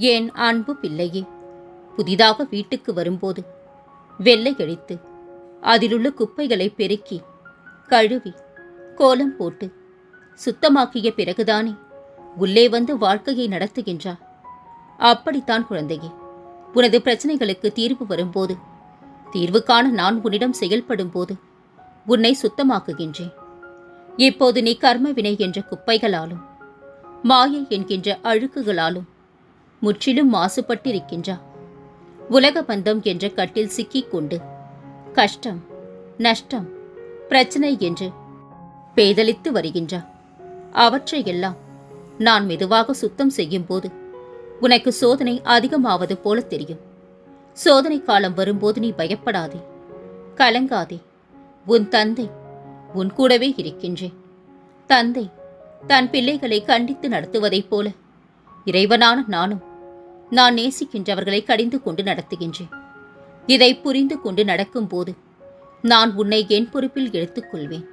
என் அன்பு பிள்ளையே? புதிதாக வீட்டுக்கு வரும்போது வெள்ளை அடித்து அதிலுள்ள குப்பைகளை பெருக்கி கழுவி கோலம் போட்டு சுத்தமாக்கிய பிறகுதானே உள்ளே வந்து வாழ்க்கையை நடத்துகின்றா அப்படித்தான் குழந்தையே உனது பிரச்சனைகளுக்கு தீர்வு வரும்போது தீர்வு காண நான் உன்னிடம் செயல்படும் போது உன்னை சுத்தமாக்குகின்றேன். இப்போது நீ கர்மவினை என்ற குப்பைகளாலும் மாயை என்கின்ற அழுக்குகளாலும் முற்றிலும் மாசுபட்டிருக்கின்றா? உலக பந்தம் என்ற கட்டில் சிக்கிக் கொண்டு கஷ்டம் நஷ்டம் பிரச்சனை என்று பேதலித்து வருகின்றா? அவற்றையெல்லாம் நான் மெதுவாக சுத்தம் செய்யும்போது உனக்கு சோதனை அதிகமாவது போல தெரியும். சோதனை காலம் வரும்போது நீ பயப்படாதே கலங்காதே. உன் தந்தை உன் கூடவே இருக்கின்றேன். தந்தை தன் பிள்ளைகளை கண்டித்து நடத்துவதைப் போல இறைவனான நானும் நான் நேசிக்கின்றவர்களை கடிந்து கொண்டு நடத்துகின்றேன். இதை புரிந்து கொண்டு நடக்கும்போது நான் உன்னை என் பொறுப்பில் எடுத்துக்கொள்வேன்.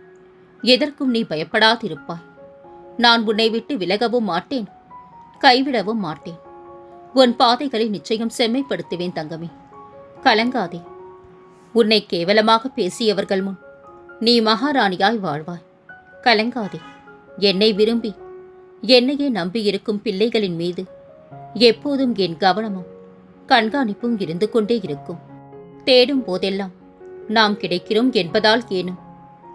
எதற்கும் நீ பயப்படாதிருப்பாய். நான் உன்னை விட்டு விலகவும் மாட்டேன். கைவிடவும் மாட்டேன். உன் பாதைகளை நிச்சயம் செம்மைப்படுத்துவேன் தங்கமே. கலங்காதே. உன்னை கேவலமாக பேசியவர்கள் முன் நீ மகாராணியாய் வாழ்வாய். கலங்காதே. என்னை விரும்பி. என்னையே நம்பியிருக்கும் பிள்ளைகளின் மீது எப்போதும் என் கவனமும் கண்காணிப்பும் இருந்து கொண்டே இருக்கும். தேடும் போதெல்லாம் நாம் கிடைக்கிறோம் என்பதால் ஏனும்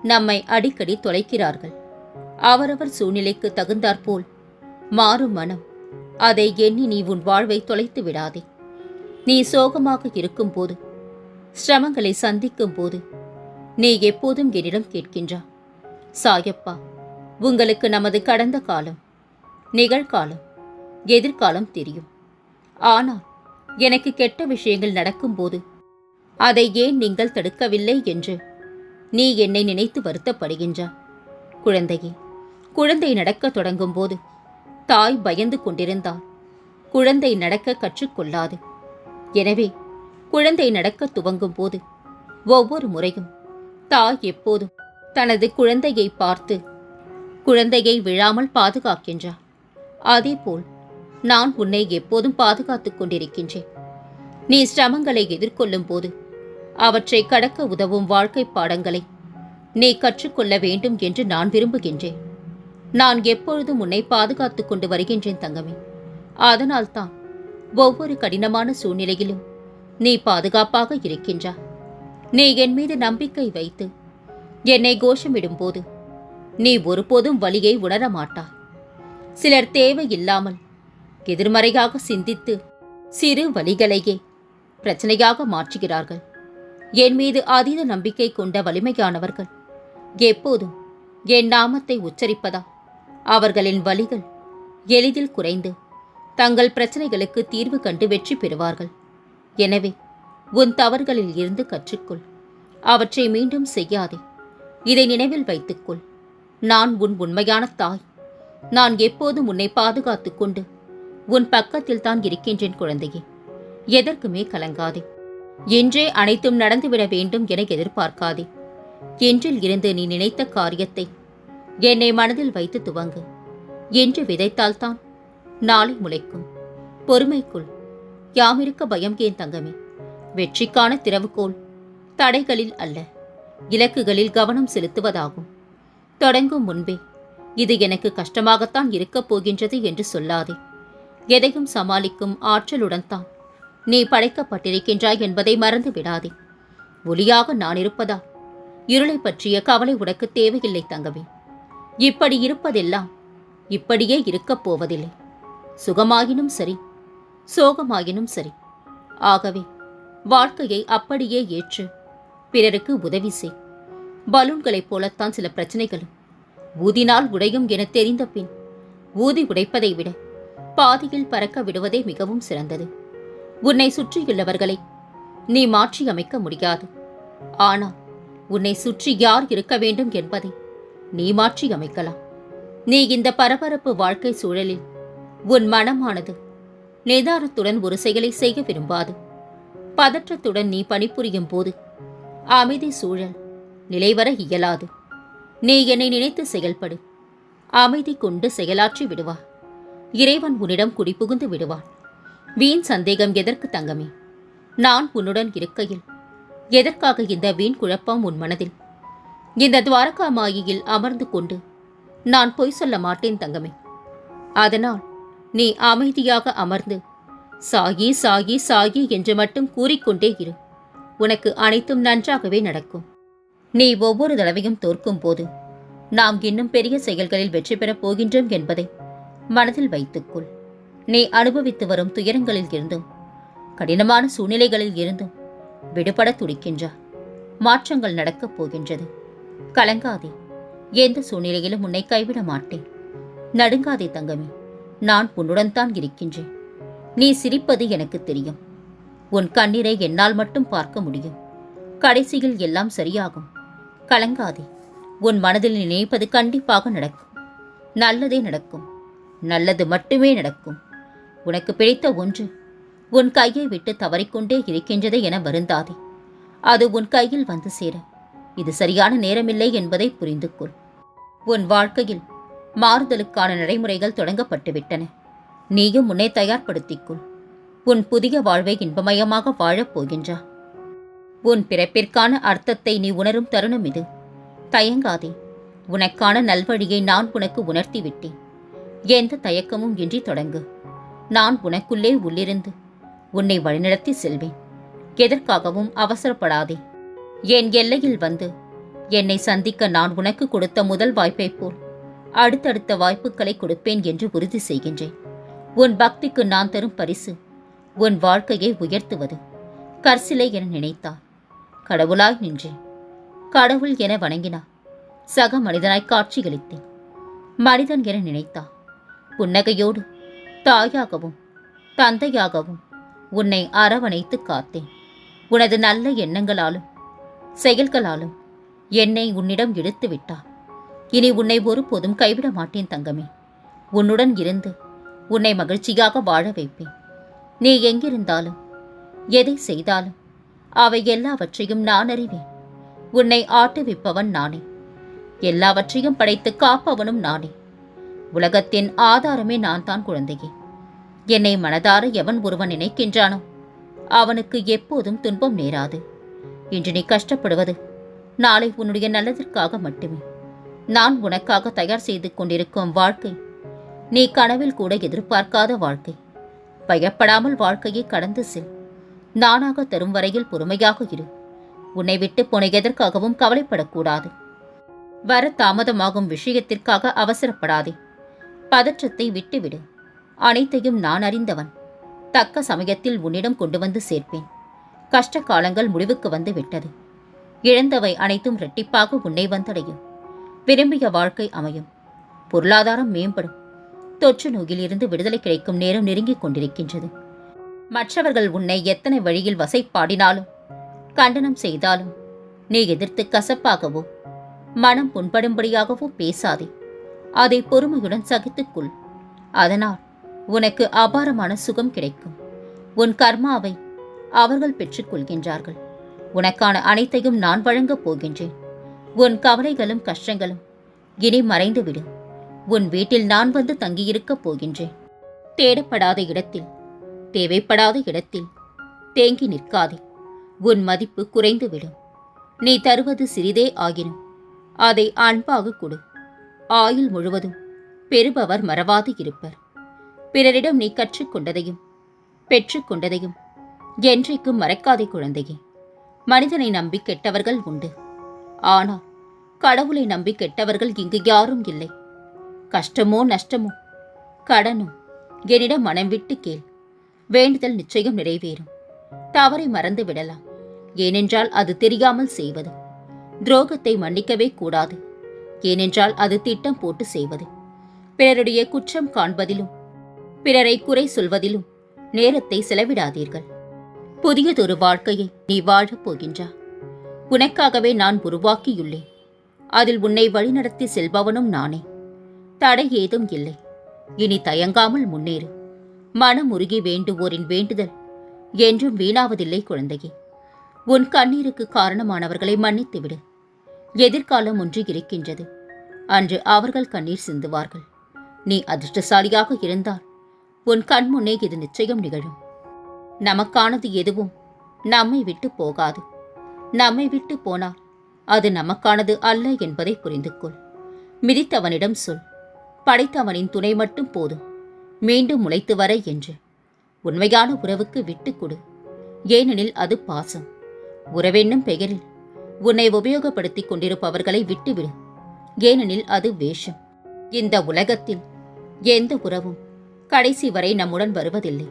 நம்மை அடிக்கடி தொலைக்கிறார்கள். அவரவர் சூழ்நிலைக்கு தகுந்தாற்போல் மாறும் மனம் அதை எண்ணி நீ உன் வாழ்வை தொலைத்து விடாதே. நீ சோகமாக இருக்கும்போது சிரமங்களை சந்திக்கும் போது நீ எப்போதும் என்னிடம் கேட்கின்றா சாயப்பா உங்களுக்கு நமது கடந்த காலம் நிகழ்காலம் எதிர்காலம் தெரியும். ஆனால் எனக்கு கெட்ட விஷயங்கள் நடக்கும்போது அதை ஏன் நீங்கள் தடுக்கவில்லை என்று நீ என்னை நினைத்து வருத்தப்படுகின்றா குழந்தையே குழந்தை நடக்கத் தொடங்கும்போது தாய் பயந்து கொண்டிருந்தால் குழந்தை நடக்க கற்றுக்கொள்ளாது. எனவே குழந்தை நடக்க துவங்கும் போது ஒவ்வொரு முறையும் தாய் எப்போதும் தனது குழந்தையை பார்த்து குழந்தையை விழாமல் பாதுகாக்கின்றார் அதேபோல் நான் உன்னை எப்போதும் பாதுகாத்துக் கொண்டிருக்கின்றேன். நீ சிரமங்களை எதிர்கொள்ளும் போது அவற்றை கடக்க உதவும் வாழ்க்கை பாடங்களை நீ கற்றுக்கொள்ள வேண்டும் என்று நான் விரும்புகின்றேன். நான் எப்பொழுதும் உன்னை பாதுகாத்துக் கொண்டு வருகின்றேன் தங்கமே. அதனால்தான் ஒவ்வொரு கடினமான சூழ்நிலையிலும் நீ பாதுகாப்பாக இருக்கின்றா நீ என் மீது நம்பிக்கை வைத்து என்னை கோஷமிடும்போது நீ ஒருபோதும் வலியை உணர மாட்டாய் சிலர் தேவையில்லாமல் எதிர்மறையாக சிந்தித்து சிறு வழிகளையே பிரச்சனையாக மாற்றுகிறார்கள். என் மீது அதீத நம்பிக்கை கொண்ட வலிமையானவர்கள் எப்போதும் என் நாமத்தை உச்சரிப்பதா? அவர்களின் வழிகள் எளிதில் குறைந்து தங்கள் பிரச்சனைகளுக்கு தீர்வு கண்டு வெற்றி பெறுவார்கள். எனவே உன் தவறுகளில் இருந்து கற்றுக்கொள். அவற்றை மீண்டும் செய்யாதே. இதை நினைவில் வைத்துக்கொள். நான் உன் உண்மையான தாய். நான் எப்போதும் உன்னை பாதுகாத்துக் கொண்டு உன் பக்கத்தில் தான் இருக்கின்றேன் குழந்தையே. எதற்குமே கலங்காதே. என்றே அனைத்தும் நடந்துவிட வேண்டும் என எதிர்பார்க்காதே. என்றில் இருந்து நீ நினைத்த காரியத்தை என்னை மனதில் வைத்து துவங்கு. என்று விதைத்தால்தான் நாளை முளைக்கும். பொறுமைக்குள். யாமிருக்க பயம் ஏன் தங்கமே? வெற்றிக்கான திறவுகோள் தடைகளில் அல்ல. இலக்குகளில் கவனம் செலுத்துவதாகும். தொடங்கும் முன்பே இது எனக்கு கஷ்டமாகத்தான் இருக்கப் போகின்றது என்று சொல்லாதே. எதையும் சமாளிக்கும் ஆற்றலுடன் தான். நீ படைக்கப்பட்டிருக்கின்றாய் என்பதை மறந்து விடாதே. ஒளியாக நான் இருப்பதா? இருளை பற்றிய கவலை உனக்கு தேவையில்லை தங்கவே இப்படி இருப்பதெல்லாம் இப்படியே இருக்கப் போவதில்லை. சுகமாயினும் சரி சோகமாயினும் சரி. ஆகவே வாழ்க்கையை அப்படியே ஏற்று பிறருக்கு உதவி செய். பலூன்களைப் போலத்தான் சில பிரச்சனைகளும். ஊதினால் உடையும் என தெரிந்த பின் ஊதி உடைப்பதை விட பாதியில் பறக்க விடுவதே மிகவும் சிறந்தது. உன்னை சுற்றியுள்ளவர்களை நீ மாற்றியமைக்க முடியாது. ஆனால் உன்னை சுற்றி யார் இருக்க வேண்டும் என்பதை நீ மாற்றி அமைக்கலாம். நீ இந்த பரபரப்பு வாழ்க்கை சூழலில் உன் மனமானது நிதானத்துடன் ஒரு செயலை செய்ய விரும்பாது. பதற்றத்துடன் நீ பணிபுரியும் போது அமைதி சூழல் நிலைவர இயலாது. நீ என்னை நினைத்து செயல்படு. அமைதி கொண்டு செயலாற்றி விடுவார் இறைவன் உன்னிடம் குடிபுகுந்து விடுவான். வீண் சந்தேகம் எதற்கு தங்கமே? நான் உன்னுடன் இருக்கையில். எதற்காக இந்த வீண் குழப்பம் உன் மனதில்? இந்த துவாரகா மாயையில் அமர்ந்து கொண்டு நான் பொய் சொல்ல மாட்டேன் தங்கமே. அதனால் நீ அமைதியாக அமர்ந்து சாகி சாகி சாகி என்று மட்டும் கூறிக்கொண்டே இரு. உனக்கு அனைத்தும் நன்றாகவே நடக்கும். நீ ஒவ்வொரு தடவையும் தோற்கும் போது நாம் இன்னும் பெரிய செயல்களில் வெற்றி பெறப் போகின்றோம் என்பதை மனதில் வைத்துக்கொள். நீ அனுபவித்து வரும் துயரங்களில் இருந்தும் கடினமான சூழ்நிலைகளில் இருந்தும் விடுபட துடிக்கின்றார் மாற்றங்கள் நடக்கப் போகின்றது. கலங்காதே. எந்த சூழ்நிலையிலும் உன்னை கைவிட மாட்டேன். நடுங்காதே தங்கமே. நான் உன்னுடன் தான் இருக்கின்றேன். நீ சிரிப்பது எனக்கு தெரியும். உன் கண்ணீரை என்னால் மட்டும் பார்க்க முடியும். கடைசியில் எல்லாம் சரியாகும். கலங்காதே. உன் மனதில் நினைப்பது கண்டிப்பாக நடக்கும். நல்லதே நடக்கும். நல்லது மட்டுமே நடக்கும். உனக்கு பிடித்த ஒன்று உன் கையை விட்டு தவறிக்கொண்டே இருக்கின்றதே என வருந்தாதே. அது உன் கையில் வந்து சேர இது சரியான நேரமில்லை என்பதை புரிந்து கொள் உன் வாழ்க்கையில் மாறுதலுக்கான நடைமுறைகள் தொடங்கப்பட்டுவிட்டன. நீயும் உன்னை தயார்படுத்திக்கொள். உன் புதிய வாழ்வை இன்பமயமாக வாழப் போகின்றா. உன் பிறப்பிற்கான அர்த்தத்தை நீ உணரும் தருணம் இது. தயங்காதே. உனக்கான நல்வழியை நான் உனக்கு உணர்த்தி விட்டேன் எந்த தயக்கமும் இன்றி தொடங்கு. நான் உனக்குள்ளே உள்ளிருந்து உன்னை வழிநடத்தி செல்வேன். எதற்காகவும் அவசரப்படாதே. என் எல்லையில் வந்து என்னை சந்திக்க நான் உனக்கு கொடுத்த முதல் வாய்ப்பைப் போல் அடுத்தடுத்த வாய்ப்புகளை கொடுப்பேன் என்று உறுதி செய்கின்றேன். உன் பக்திக்கு நான் தரும் பரிசு உன் வாழ்க்கையை உயர்த்துவது. கற்சிலை என நினைத்தார். கடவுளாய் நின்றேன். கடவுள் என வணங்கினார். சக மனிதனாய் காட்சியளித்தேன். மனிதன் என நினைத்தார். புன்னகையோடு தாயாகவும் தந்தையாகவும் உன்னை அரவணைத்து காத்தேன். உனது நல்ல எண்ணங்களாலும் செயல்களாலும் என்னை உன்னிடம் இழுத்து விட்டார் இனி உன்னை ஒருபோதும் கைவிட மாட்டேன் தங்கமே. உன்னுடன் இருந்து உன்னை மகிழ்ச்சியாக வாழ வைப்பேன். நீ எங்கிருந்தாலும் எதை செய்தாலும் அவை எல்லாவற்றையும் நான் அறிவேன். உன்னை ஆட்டுவிப்பவன் நானே. எல்லாவற்றையும் படைத்து காப்பவனும் நானே. உலகத்தின் ஆதாரமே நான் தான் குழந்தையே. என்னை மனதார எவன் ஒருவன் நினைக்கின்றானோ அவனுக்கு எப்போதும் துன்பம் நேராது. இன்று நீ கஷ்டப்படுவது நாளை உன்னுடைய நல்லதற்காக மட்டுமே. நான் உனக்காக தயார் செய்து கொண்டிருக்கும் வாழ்க்கை நீ கனவில் கூட எதிர்பார்க்காத வாழ்க்கை. பயப்படாமல் வாழ்க்கையை கடந்து செல். நானாக தரும் வரையில் பொறுமையாக இரு. உன்னை விட்டு போன எதற்காகவும் கவலைப்படக்கூடாது. வர தாமதமாகும் விஷயத்திற்காக அவசரப்படாதே. பதற்றத்தை விட்டுவிடு. அனைத்தையும் நான் அறிந்தவன். தக்க சமயத்தில் உன்னிடம் கொண்டு வந்து சேர்ப்பேன். கஷ்ட காலங்கள் முடிவுக்கு வந்து விட்டது. இழந்தவை அனைத்தும் இரட்டிப்பாக உன்னை வந்தடையும். விரும்பிய வாழ்க்கை அமையும். பொருளாதாரம் மேம்படும். தொற்று நோயிலிருந்து விடுதலை கிடைக்கும் நேரம் நெருங்கிக் கொண்டிருக்கின்றது. மற்றவர்கள் உன்னை எத்தனை வழியில் வசைப்பாடினாலும் கண்டனம் செய்தாலும் நீ எதிர்த்து கசப்பாகவோ மனம் புண்படும்படியாகவோ பேசாதே. அதை பொறுமையுடன் சகித்துக்கொள். அதனால் உனக்கு அபாரமான சுகம் கிடைக்கும். உன் கர்மாவை அவர்கள் பெற்றுக்கொள்கின்றார்கள். உனக்கான அனைத்தையும் நான் வழங்கப் போகின்றேன். உன் கவலைகளும் கஷ்டங்களும் இனி மறைந்துவிடும் உன் வீட்டில் நான் வந்து தங்கியிருக்கப் போகின்றேன். தேடப்படாத இடத்தில் தேவைப்படாத இடத்தில் தேங்கி நிற்காதே. உன் மதிப்பு குறைந்துவிடும். நீ தருவது சிறிதே ஆகினும் அதை அன்பாக கொடு. ஆயுள் முழுவதும் பெறுபவர் மறவாது இருப்பர். பிறரிடம் நீ கற்றுக்கொண்டதையும் பெற்றுக்கொண்டதையும் என்றைக்கும் மறக்காதே குழந்தையே. மனிதனை நம்பி கெட்டவர்கள் உண்டு. ஆனால் கடவுளை நம்பி கெட்டவர்கள் இங்கு யாரும் இல்லை. கஷ்டமோ நஷ்டமோ கடனோ என்னிடம் மனம் விட்டு கேள். வேண்டுதல் நிச்சயம் நிறைவேறும். தவறை மறந்து விடலாம். ஏனென்றால் அது தெரியாமல் செய்வது. துரோகத்தை மன்னிக்கவே கூடாது. ஏனென்றால் அது திட்டம் போட்டு செய்வது. பிறருடைய குற்றம் காண்பதிலும் பிறரை குறை சொல்வதிலும் நேரத்தை செலவிடாதீர்கள். புதியதொரு வாழ்க்கையை நீ வாழப் போகின்றா. உனக்காகவே நான் உருவாக்கியுள்ளேன். அதில் உன்னை வழிநடத்தி செல்பவனும் நானே. தடை ஏதும் இல்லை. இனி தயங்காமல் முன்னேறு. மனம் உருகி வேண்டுவோரின் வேண்டுதல் என்றும் வீணாவதில்லை குழந்தையே. உன் கண்ணீருக்கு காரணமானவர்களை மன்னித்துவிடு. எதிர்காலம் ஒன்று இருக்கின்றது. அன்று அவர்கள் கண்ணீர் சிந்துவார்கள். நீ அதிர்ஷ்டசாலியாக இருந்தால் உன் கண் முன்னே இது நிச்சயம் நிகழும். நமக்கானது எதுவும் நம்மை விட்டு போகாது. நம்மை விட்டு போனால் அது நமக்கானது அல்ல என்பதை புரிந்து கொள் மிதித்தவனிடம் சொல் படைத்தவனின் துணை மட்டும் போதும். மீண்டும் முளைத்து வர என்று. உண்மையான உறவுக்கு விட்டுக் கொடு. ஏனெனில் அது பாசம். உறவென்னும் பெயரில் உன்னை உபயோகப்படுத்திக் கொண்டிருப்பவர்களை விட்டுவிடு. ஏனெனில் அது வேஷம். இந்த உலகத்தில் எந்த உறவும் கடைசி வரை நம்முடன் வருவதில்லை.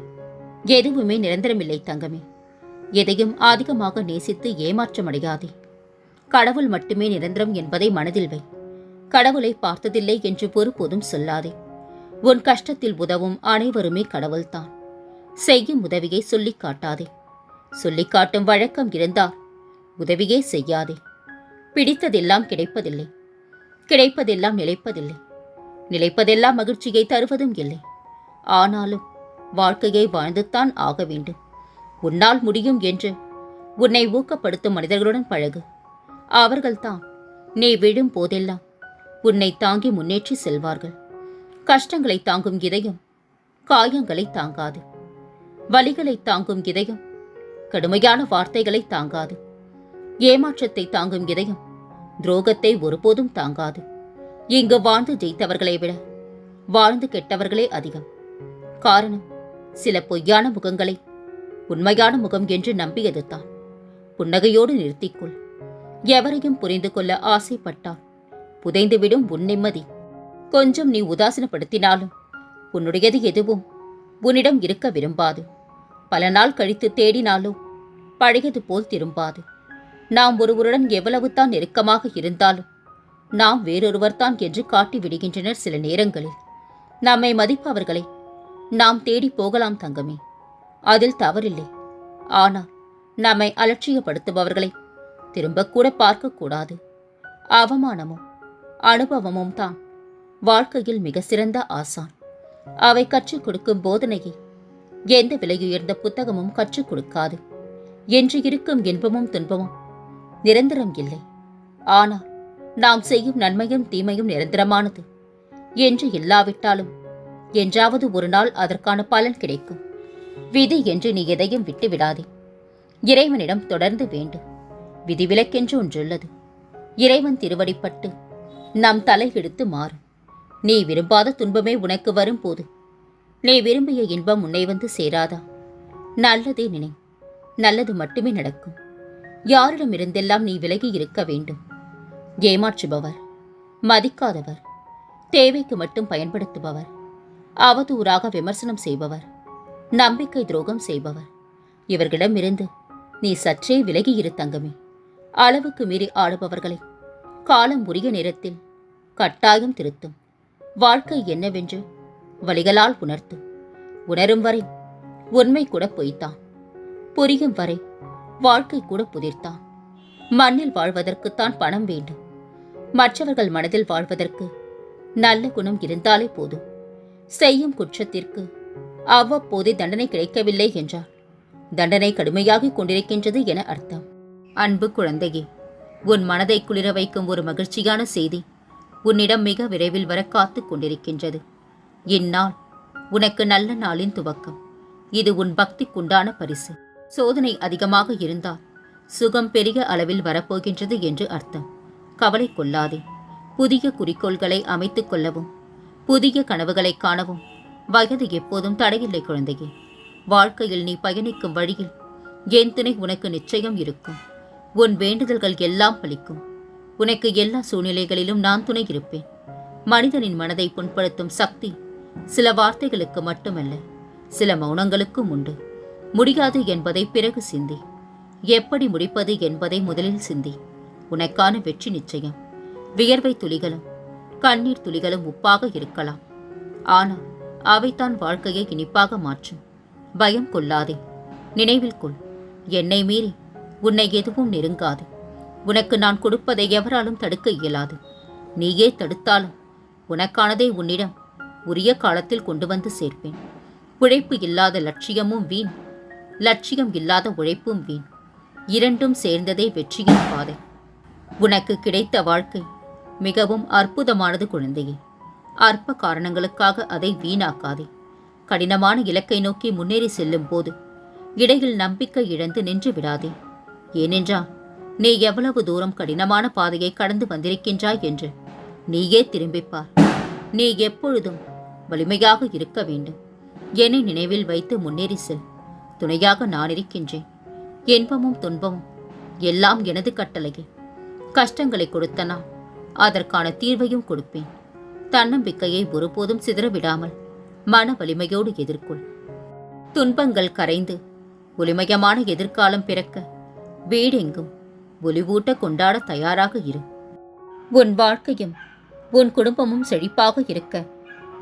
எதுவுமே நிரந்தரமில்லை தங்கமே. எதையும் அதிகமாக நேசித்து ஏமாற்றமடையாதே. கடவுள் மட்டுமே நிரந்தரம் என்பதை மனதில் வை. கடவுளை பார்த்ததில்லை என்று ஒருபோதும் சொல்லாதே. உன் கஷ்டத்தில் உதவும் அனைவருமே கடவுள்தான். செய்யும் உதவியை சொல்லிக் காட்டாதே. சொல்லிக் காட்டும் வழக்கம் இருந்தால் உதவியே செய்யாதே. பிடித்ததெல்லாம் கிடைப்பதில்லை. கிடைப்பதெல்லாம் நிலைப்பதில்லை. நிலைப்பதெல்லாம் மகிழ்ச்சியை தருவதும் இல்லை. ஆனாலும் வாழ்க்கையை வாழ்ந்துத்தான் ஆக வேண்டும். உன்னால் முடியும் என்று உன்னை ஊக்கப்படுத்தும் மனிதர்களுடன் பழகு. அவர்கள்தான் நீ விழும் போதெல்லாம் உன்னை தாங்கி முன்னேற்றி செல்வார்கள். கஷ்டங்களை தாங்கும் இதயம் காயங்களை தாங்காது. வலிகளை தாங்கும் இதயம் கடுமையான வார்த்தைகளை தாங்காது. ஏமாற்றத்தை தாங்கும் இதயம் துரோகத்தை ஒருபோதும் தாங்காது. இங்கு வாழ்ந்து ஜெயித்தவர்களை விட வாழ்ந்து கெட்டவர்களே அதிகம். காரணம் சில பொய்யான முகங்களை உண்மையான முகம் என்று நம்பியதுதான் புன்னகையோடு நிறுத்திக்கொள். எவரையும் புரிந்து கொள்ள ஆசைப்பட்டால் புதைந்துவிடும் உன் நிம்மதி. கொஞ்சம் நீ உதாசீனப்படுத்தினாலும் உன்னுடையது எதுவும் உன்னிடம் இருக்க விரும்பாது. பல நாள் கழித்து தேடினாலும் பழையது போல் திரும்பாது. நாம் ஒருவருடன் எவ்வளவு தான் நெருக்கமாக இருந்தாலும் நாம் வேறொருவர்தான் என்று காட்டி விடுகின்றனர் சில நேரங்களில். நம்மை மதிப்பவர்களை நாம் தேடி போகலாம் தங்கமே. அதில் தவறில்லை. ஆனால் நம்மை அலட்சியப்படுத்துபவர்களை திரும்பக்கூட பார்க்கக்கூடாது. அவமானமும் அனுபவமும் தான் வாழ்க்கையில் மிக சிறந்த ஆசான். அவை கற்றுக் கொடுக்கும் போதனையை எந்த விலையுயர்ந்த புத்தகமும் கற்றுக் கொடுக்காது. என்று இருக்கும் இன்பமும் துன்பமும் நிரந்தரம் இல்லை. ஆனால் நாம் செய்யும் நன்மையும் தீமையும் நிரந்தரமானது. என்று இல்லாவிட்டாலும் என்றாவது ஒரு நாள் அதற்கான பலன் கிடைக்கும். விதி என்று நீ எதையும் விட்டு விடாதே இறைவனிடம் தொடர்ந்து வேண்டும் விதிவிலக்கென்று ஒன்றுள்ளது. இறைவன் திருவடிப்பட்டு நம் தலை எடுத்து மாறும் நீ விரும்பாத துன்பமே உனக்கு வரும்போது நீ விரும்பிய இன்பம் உன்னை வந்து சேராதா? நல்லதே நினை. நல்லது மட்டுமே நடக்கும். யாரிடமிருந்தெல்லாம் நீ விலகி இருக்க வேண்டும்? ஏமாற்றுபவர் மதிக்காதவர் தேவைக்கு மட்டும் பயன்படுத்துபவர் அவதூறாக விமர்சனம் செய்பவர் நம்பிக்கை துரோகம் செய்பவர். இவர்களிடமிருந்து நீ சற்றே விலகி தங்கமே. அளவுக்கு மீறி ஆடுபவர்களை காலம் உரிய நேரத்தில் கட்டாயம் திருத்தும். வாழ்க்கை என்னவென்று வழிகளால் உணர்த்தும். உணரும் வரை உண்மை கூட பொய்த்தான். புரியும் வரை வாழ்க்கை கூட புதிர்த்தான். மண்ணில் வாழ்வதற்குத்தான் பணம் வேண்டும். மற்றவர்கள் மனதில் வாழ்வதற்கு நல்ல குணம் இருந்தாலே போதும். செய்யும் குற்றத்திற்கு அவ்வப்போதே தண்டனை கிடைக்கவில்லை என்றால் தண்டனை கடுமையாகிக் கொண்டிருக்கின்றது என அர்த்தம். அன்பு குழந்தையே உன் மனதை குளிர வைக்கும் ஒரு மகிழ்ச்சியான செய்தி உன்னிடம் மிக விரைவில் வர காத்துக் கொண்டிருக்கின்றது. இந்நாள் உனக்கு நல்ல நாளின் துவக்கம். இது உன் பக்திக்குண்டான பரிசு. சோதனை அதிகமாக இருந்தால் சுகம் பெரிய அளவில் வரப்போகின்றது என்று அர்த்தம். கவலை கொள்ளாதே. புதிய குறிக்கோள்களை அமைத்துக் கொள்ளவும் புதிய கனவுகளை காணவும் வயது எப்போதும் தடையில்லை குழந்தையே. வாழ்க்கையில் நீ பயணிக்கும் வழியில் என் துணை உனக்கு நிச்சயம் இருக்கும். உன் வேண்டுதல்கள் எல்லாம் பலிக்கும். உனக்கு எல்லா சூழ்நிலைகளிலும் நான் துணை இருப்பேன். மனிதனின் மனதை புண்படுத்தும் சக்தி சில வார்த்தைகளுக்கு மட்டுமல்ல சில மௌனங்களுக்கும் உண்டு. முடியாது என்பதை பிறகு சிந்தி. எப்படி முடிப்பது என்பதை முதலில் சிந்தி. உனக்கான வெற்றி நிச்சயம். வியர்வை துளிகளும் கண்ணீர் துளிகளும் உப்பாக இருக்கலாம். ஆனால் அவைத்தான் வாழ்க்கையை இனிப்பாக மாற்றும். பயம் கொள்ளாதே. நினைவில் கொள். என்னை மீறி உன்னை எதுவும் நெருங்காது. உனக்கு நான் கொடுப்பதை எவராலும் தடுக்க இயலாது. நீயே தடுத்தாலும் உனக்கானதை உன்னிடம் உரிய காலத்தில் கொண்டு வந்து சேர்ப்பேன். உழைப்பு இல்லாத லட்சியமும் வீண். லட்சியம் இல்லாத உழைப்பும் வீண். இரண்டும் சேர்ந்ததே வெற்றியின் பாதை. உனக்கு கிடைத்த வாழ்க்கை மிகவும் அற்புதமானது குழந்தையே. அற்ப காரணங்களுக்காக அதை வீணாக்காதே. கடினமான இலக்கை நோக்கி முன்னேறி செல்லும் போது இடையில் நம்பிக்கை இழந்து நின்று விடாதே. ஏனென்றால் நீ எவ்வளவு தூரம் கடினமான பாதையை கடந்து வந்திருக்கின்றாய் என்று நீயே திரும்பிப் பார் நீ எப்பொழுதும் வலிமையாக இருக்க வேண்டும். என்னை நினைவில் வைத்து முன்னேறி செல். துணையாக நான் இருக்கின்றேன். இன்பமும் துன்பமும் எல்லாம் எனது கட்டளையே. கஷ்டங்களை கொடுத்த நான் அதற்கான தீர்வையும் கொடுப்பேன். தன்னம்பிக்கையை ஒருபோதும் சிதறவிடாமல் மன வலிமையோடு எதிர்கொள். துன்பங்கள் கரைந்து ஒளிமயமான எதிர்காலம் பிறக்க வீடெங்கும் ஒளிவூட்ட கொண்டாட தயாராக இரு. உன் வாழ்க்கையும் உன் குடும்பமும் செழிப்பாக இருக்க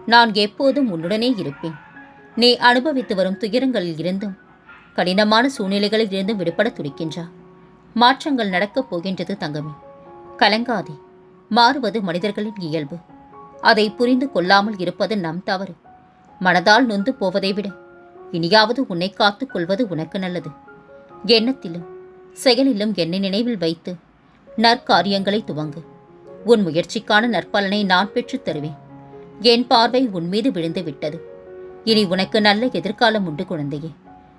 நான் எப்போதும் உன்னுடனே இருப்பேன். நீ அனுபவித்து வரும் துயரங்களில் இருந்தும் கடினமான சூழ்நிலைகளில் இருந்தும் விடுபட துடிக்கின்றா மாற்றங்கள் நடக்கப் போகின்றது தங்கமே. கலங்காதே. மாறுவது மனிதர்களின் இயல்பு. அதை புரிந்து கொள்ளாமல் இருப்பது நம் தவறு. மனதால் நொந்து போவதை விட இனியாவது உன்னை காத்துக் கொள்வது உனக்கு நல்லது. எண்ணத்திலும் செயலிலும் என்னை நினைவில் வைத்து நற்காரியங்களை துவங்கு. உன் முயற்சிக்கான நற்பலனை நான் பெற்றுத் தருவேன். என் பார்வை உன் மீது விழுந்து விட்டது. இனி உனக்கு நல்ல எதிர்காலம் உண்டு குழந்தையே.